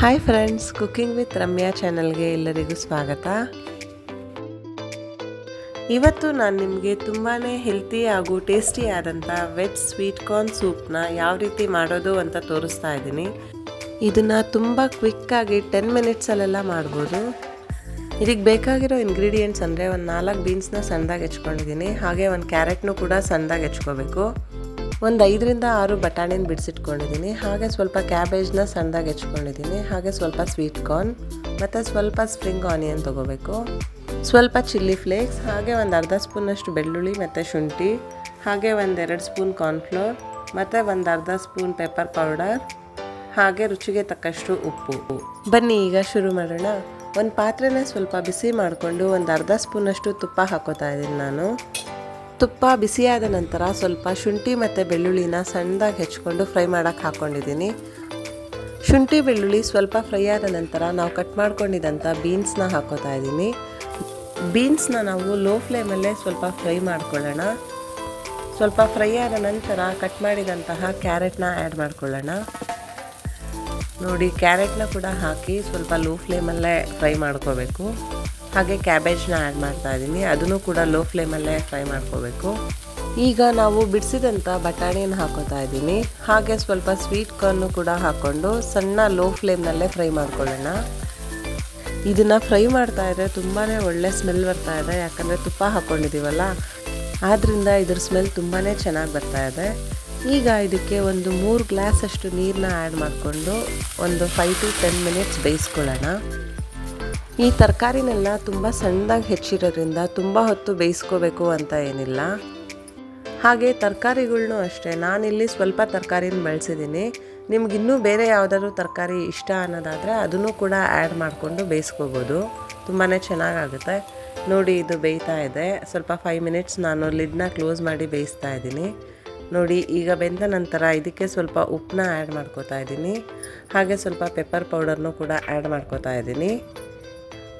Hi friends cooking with Ramya ಚಾನಲ್ಗೆ ಎಲ್ಲರಿಗೂ ಸ್ವಾಗತ. ಇವತ್ತು ನಾನು ನಿಮಗೆ ತುಂಬಾ ಹೆಲ್ತಿ ಹಾಗೂ ಟೇಸ್ಟಿ ಆದಂಥ ವೆಜ್ ಸ್ವೀಟ್ ಕಾರ್ನ್ ಸೂಪ್ನ ಯಾವ ರೀತಿ ಮಾಡೋದು ಅಂತ ತೋರಿಸ್ತಾ ಇದ್ದೀನಿ. ಇದನ್ನು ತುಂಬ ಕ್ವಿಕ್ಕಾಗಿ ಟೆನ್ ಮಿನಿಟ್ಸಲ್ಲೆಲ್ಲ ಮಾಡ್ಬೋದು. ಇದಕ್ಕೆ ಬೇಕಾಗಿರೋ ಇಂಗ್ರೀಡಿಯೆಂಟ್ಸ್ ಅಂದರೆ ಒಂದು ನಾಲ್ಕು ಬೀನ್ಸ್ನ ಸಣ್ಣದಾಗಿ ಹೆಚ್ಕೊಂಡಿದ್ದೀನಿ. ಹಾಗೆ ಒಂದು ಕ್ಯಾರೆಟ್ನೂ ಕೂಡ ಸಣ್ಣದಾಗಿ ಹೆಚ್ಕೋಬೇಕು. ಒಂದು ಐದರಿಂದ ಆರು ಬಟಾಣಿನ ಬಿಡಿಸಿಟ್ಕೊಂಡಿದ್ದೀನಿ ಹಾಗೆ ಸ್ವಲ್ಪ ಕ್ಯಾಬೇಜ್ನ ಸಣ್ಣದಾಗಿ ಹೆಚ್ಕೊಂಡಿದ್ದೀನಿ ಹಾಗೆ ಸ್ವಲ್ಪ ಸ್ವೀಟ್ ಕಾರ್ನ್ ಮತ್ತು ಸ್ವಲ್ಪ ಸ್ಪ್ರಿಂಗ್ ಆನಿಯನ್ ತೊಗೋಬೇಕು. ಸ್ವಲ್ಪ ಚಿಲ್ಲಿ ಫ್ಲೇಕ್ಸ್ ಹಾಗೆ ಒಂದು ಅರ್ಧ ಸ್ಪೂನಷ್ಟು ಬೆಳ್ಳುಳ್ಳಿ ಮತ್ತು ಶುಂಠಿ, ಹಾಗೆ ಒಂದೆರಡು ಸ್ಪೂನ್ ಕಾರ್ನ್ಫ್ಲೋರ್ ಮತ್ತು ಒಂದು ಅರ್ಧ ಸ್ಪೂನ್ ಪೆಪ್ಪರ್ ಪೌಡರ್ ಹಾಗೆ ರುಚಿಗೆ ತಕ್ಕಷ್ಟು ಉಪ್ಪು. ಬನ್ನಿ, ಈಗ ಶುರು ಮಾಡೋಣ. ಒಂದು ಪಾತ್ರೆನ ಸ್ವಲ್ಪ ಬಿಸಿ ಮಾಡಿಕೊಂಡು ಒಂದು ಅರ್ಧ ಸ್ಪೂನಷ್ಟು ತುಪ್ಪ ಹಾಕೋತಾ ಇದ್ದೀನಿ ನಾನು. ತುಪ್ಪ ಬಿಸಿಯಾದ ನಂತರ ಸ್ವಲ್ಪ ಶುಂಠಿ ಮತ್ತು ಬೆಳ್ಳುಳ್ಳಿನ ಸಣ್ಣದಾಗಿ ಹೆಚ್ಕೊಂಡು ಫ್ರೈ ಮಾಡೋಕ್ಕೆ ಹಾಕ್ಕೊಂಡಿದ್ದೀನಿ ಶುಂಠಿ, ಬೆಳ್ಳುಳ್ಳಿ ಸ್ವಲ್ಪ ಫ್ರೈ ಆದ ನಂತರ ನಾವು ಕಟ್ ಮಾಡ್ಕೊಂಡಿದ್ದಂಥ ಬೀನ್ಸ್ನ ಹಾಕೋತಾ ಇದ್ದೀನಿ. ಬೀನ್ಸ್ನ ನಾವು ಲೋ ಫ್ಲೇಮಲ್ಲೇ ಸ್ವಲ್ಪ ಫ್ರೈ ಮಾಡ್ಕೊಳ್ಳೋಣ. ಸ್ವಲ್ಪ ಫ್ರೈ ಆದ ನಂತರ ಕಟ್ ಮಾಡಿದಂತಹ ಕ್ಯಾರೆಟ್ನ ಆ್ಯಡ್ ಮಾಡ್ಕೊಳ್ಳೋಣ. ನೋಡಿ ಕ್ಯಾರೆಟ್ನ ಕೂಡ ಹಾಕಿ ಸ್ವಲ್ಪ ಲೋ ಫ್ಲೇಮಲ್ಲೇ ಫ್ರೈ ಮಾಡ್ಕೋಬೇಕು. ಹಾಗೆ ಕ್ಯಾಬೇಜ್ನ ಆ್ಯಡ್ ಮಾಡ್ತಾ ಇದ್ದೀನಿ. ಅದನ್ನು ಕೂಡ ಲೋ ಫ್ಲೇಮಲ್ಲೇ ಫ್ರೈ ಮಾಡ್ಕೋಬೇಕು. ಈಗ ನಾವು ಬಿಡಿಸಿದಂಥ ಬಟಾಣಿಯನ್ನು ಹಾಕೋತಾ ಇದ್ದೀನಿ. ಹಾಗೆ ಸ್ವಲ್ಪ ಸ್ವೀಟ್ ಕಾರ್ನು ಕೂಡ ಹಾಕ್ಕೊಂಡು ಸಣ್ಣ ಲೋ ಫ್ಲೇಮ್ನಲ್ಲೇ ಫ್ರೈ ಮಾಡ್ಕೊಳ್ಳೋಣ. ಇದನ್ನು ಫ್ರೈ ಮಾಡ್ತಾ ಇದ್ದರೆ ತುಂಬಾ ಒಳ್ಳೆ ಸ್ಮೆಲ್ ಬರ್ತಾ ಇದೆ. ಯಾಕಂದರೆ ತುಪ್ಪ ಹಾಕ್ಕೊಂಡಿದ್ದೀವಲ್ಲ? ಆದ್ದರಿಂದ ಇದ್ರ ಸ್ಮೆಲ್ ತುಂಬಾ ಚೆನ್ನಾಗಿ ಬರ್ತಾ ಇದೆ. ಈಗ ಇದಕ್ಕೆ ಒಂದು ಮೂರು ಗ್ಲಾಸಷ್ಟು ನೀರನ್ನ ಆ್ಯಡ್ ಮಾಡಿಕೊಂಡು ಒಂದು ಫೈವ್ ಟು ಟೆನ್ ಮಿನಿಟ್ಸ್ ಬೇಯಿಸ್ಕೊಳ್ಳೋಣ. ಈ ತರಕಾರಿನೆಲ್ಲ ತುಂಬ ಸಣ್ಣದಾಗಿ ಹೆಚ್ಚಿರೋದ್ರಿಂದ ತುಂಬ ಹೊತ್ತು ಬೇಯಿಸ್ಕೋಬೇಕು ಅಂತ ಏನಿಲ್ಲ. ಹಾಗೆ ತರಕಾರಿಗಳನ್ನು ಅಷ್ಟೇ, ನಾನಿಲ್ಲಿ ಸ್ವಲ್ಪ ತರಕಾರಿನ ಬಳಸಿದ್ದೀನಿ. ನಿಮ್ಗೆ ಇನ್ನೂ ಬೇರೆ ಯಾವುದಾದ್ರೂ ತರಕಾರಿ ಇಷ್ಟ ಅನ್ನೋದಾದರೆ ಅದನ್ನು ಕೂಡ ಆ್ಯಡ್ ಮಾಡಿಕೊಂಡು ಬೇಯಿಸ್ಕೋಬೋದು. ತುಂಬಾ ಚೆನ್ನಾಗಾಗುತ್ತೆ. ನೋಡಿ, ಇದು ಬೇಯ್ತಾ ಇದೆ. ಸ್ವಲ್ಪ ಫೈವ್ ಮಿನಿಟ್ಸ್ ನಾನು ಲಿಡ್ನ ಕ್ಲೋಸ್ ಮಾಡಿ ಬೇಯಿಸ್ತಾ ಇದ್ದೀನಿ. ನೋಡಿ, ಈಗ ಬೆಂದ ನಂತರ ಇದಕ್ಕೆ ಸ್ವಲ್ಪ ಉಪ್ಪನ್ನ ಆ್ಯಡ್ ಮಾಡ್ಕೋತಾ ಇದ್ದೀನಿ. ಹಾಗೆ ಸ್ವಲ್ಪ ಪೆಪ್ಪರ್ ಪೌಡರ್ನು ಕೂಡ ಆ್ಯಡ್ ಮಾಡ್ಕೋತಾ ಇದ್ದೀನಿ.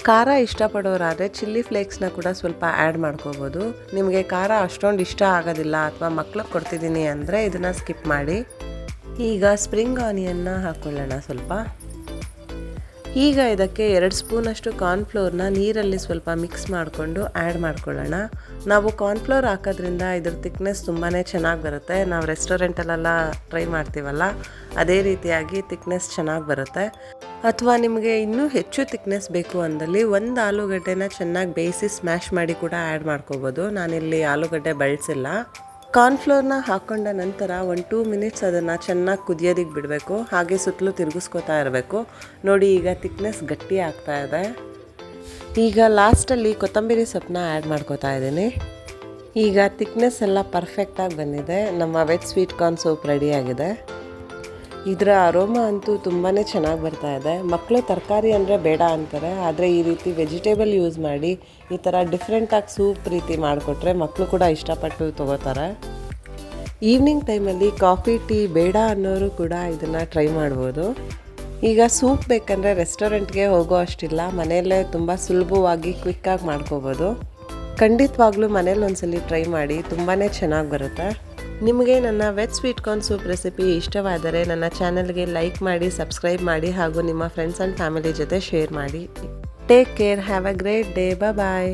ಖಾರ ಇಷ್ಟಪಡೋರಾದರೆ ಚಿಲ್ಲಿ ಫ್ಲೇಕ್ಸ್ನ ಕೂಡ ಸ್ವಲ್ಪ ಆ್ಯಡ್ ಮಾಡ್ಕೋಬೋದು. ನಿಮಗೆ ಖಾರ ಅಷ್ಟೊಂದು ಇಷ್ಟ ಆಗೋದಿಲ್ಲ ಅಥವಾ ಮಕ್ಳಿಗೆ ಕೊಡ್ತಿದ್ದೀನಿ ಅಂದರೆ ಇದನ್ನು ಸ್ಕಿಪ್ ಮಾಡಿ. ಈಗ ಸ್ಪ್ರಿಂಗ್ ಆನಿಯನ್ನ ಹಾಕ್ಕೊಳ್ಳೋಣ ಸ್ವಲ್ಪ. ಈಗ ಇದಕ್ಕೆ ಎರಡು ಸ್ಪೂನಷ್ಟು ಕಾರ್ನ್ಫ್ಲೋರ್ನ ನೀರಲ್ಲಿ ಸ್ವಲ್ಪ ಮಿಕ್ಸ್ ಮಾಡಿಕೊಂಡು ಆ್ಯಡ್ ಮಾಡ್ಕೊಳ್ಳೋಣ. ನಾವು ಕಾರ್ನ್ಫ್ಲೋರ್ ಹಾಕೋದ್ರಿಂದ ಇದ್ರ ತಿಕ್ನೆಸ್ ತುಂಬಾ ಚೆನ್ನಾಗಿ ಬರುತ್ತೆ. ನಾವು ರೆಸ್ಟೋರೆಂಟಲ್ಲೆಲ್ಲ ಟ್ರೈ ಮಾಡ್ತೀವಲ್ಲ, ಅದೇ ರೀತಿಯಾಗಿ ತಿಕ್ನೆಸ್ ಚೆನ್ನಾಗಿ ಬರುತ್ತೆ. ಅಥವಾ ನಿಮಗೆ ಇನ್ನೂ ಹೆಚ್ಚು ತಿಕ್ನೆಸ್ ಬೇಕು ಅಂದಲ್ಲಿ ಒಂದು ಆಲೂಗಡ್ಡೆನ ಚೆನ್ನಾಗಿ ಬೇಯಿಸಿ ಸ್ಮ್ಯಾಶ್ ಮಾಡಿ ಕೂಡ ಆ್ಯಡ್ ಮಾಡ್ಕೋಬೋದು. ನಾನಿಲ್ಲಿ ಆಲೂಗಡ್ಡೆ ಬಳಸಿಲ್ಲ. ಕಾರ್ನ್ಫ್ಲೋರ್ನ ಹಾಕೊಂಡ ನಂತರ ಒಂದು ಟೂ ಮಿನಿಟ್ಸ್ ಅದನ್ನು ಚೆನ್ನಾಗಿ ಕುದಿಯೋದಕ್ಕೆ ಬಿಡಬೇಕು. ಹಾಗೆ ಸುತ್ತಲೂ ತಿರುಗಿಸ್ಕೊತಾ ಇರಬೇಕು. ನೋಡಿ ಈಗ ತಿಕ್ನೆಸ್ ಗಟ್ಟಿ ಆಗ್ತಾ ಇದೆ. ಈಗ ಲಾಸ್ಟಲ್ಲಿ ಕೊತ್ತಂಬರಿ ಸೊಪ್ಪನ್ನ ಆ್ಯಡ್ ಮಾಡ್ಕೋತಾ ಇದ್ದೀನಿ. ಈಗ ತಿಕ್ನೆಸ್ ಎಲ್ಲ ಪರ್ಫೆಕ್ಟಾಗಿ ಬಂದಿದೆ. ನಮ್ಮ ವೆಜ್ ಸ್ವೀಟ್ ಕಾರ್ನ್ ಸೂಪ್ ರೆಡಿಯಾಗಿದೆ ಇದರ ಅರೋಮ ಅಂತೂ ತುಂಬಾ ಚೆನ್ನಾಗಿ ಬರ್ತಾ ಇದೆ. ಮಕ್ಕಳು ತರಕಾರಿ ಅಂದರೆ ಬೇಡ ಅಂತಾರೆ. ಆದರೆ ಈ ರೀತಿ ವೆಜಿಟೇಬಲ್ ಯೂಸ್ ಮಾಡಿ ಈ ಥರ ಡಿಫ್ರೆಂಟಾಗಿ ಸೂಪ್ ರೀತಿ ಮಾಡಿಕೊಟ್ರೆ ಮಕ್ಕಳು ಕೂಡ ಇಷ್ಟಪಟ್ಟು ತೊಗೋತಾರೆ. ಈವ್ನಿಂಗ್ ಟೈಮಲ್ಲಿ ಕಾಫಿ ಟೀ ಬೇಡ ಅನ್ನೋರು ಕೂಡ ಇದನ್ನು ಟ್ರೈ ಮಾಡ್ಬೋದು. ಈಗ ಸೂಪ್ ಬೇಕಂದರೆ ರೆಸ್ಟೋರೆಂಟ್ಗೆ ಹೋಗೋ ಅಷ್ಟಿಲ್ಲ. ಮನೆಯಲ್ಲೇ ತುಂಬ ಸುಲಭವಾಗಿ ಕ್ವಿಕ್ಕಾಗಿ ಮಾಡ್ಕೋಬೋದು. ಖಂಡಿತವಾಗ್ಲೂ ಮನೇಲಿ ಒಂದ್ಸಲಿ ಟ್ರೈ ಮಾಡಿ ತುಂಬಾ ಚೆನ್ನಾಗಿ ಬರುತ್ತೆ. ನಿಮಗೆ ನನ್ನ veg sweet corn soup recipe ಇಷ್ಟವಾದರೆ ನನ್ನ ಚಾನಲ್ಗೆ ಲೈಕ್ ಮಾಡಿ ಸಬ್ಸ್ಕ್ರೈಬ್ ಮಾಡಿ ಹಾಗೂ ನಿಮ್ಮ ಫ್ರೆಂಡ್ಸ್ ಆ್ಯಂಡ್ ಫ್ಯಾಮಿಲಿ ಜೊತೆ ಶೇರ್ ಮಾಡಿ. Take care have a great day bye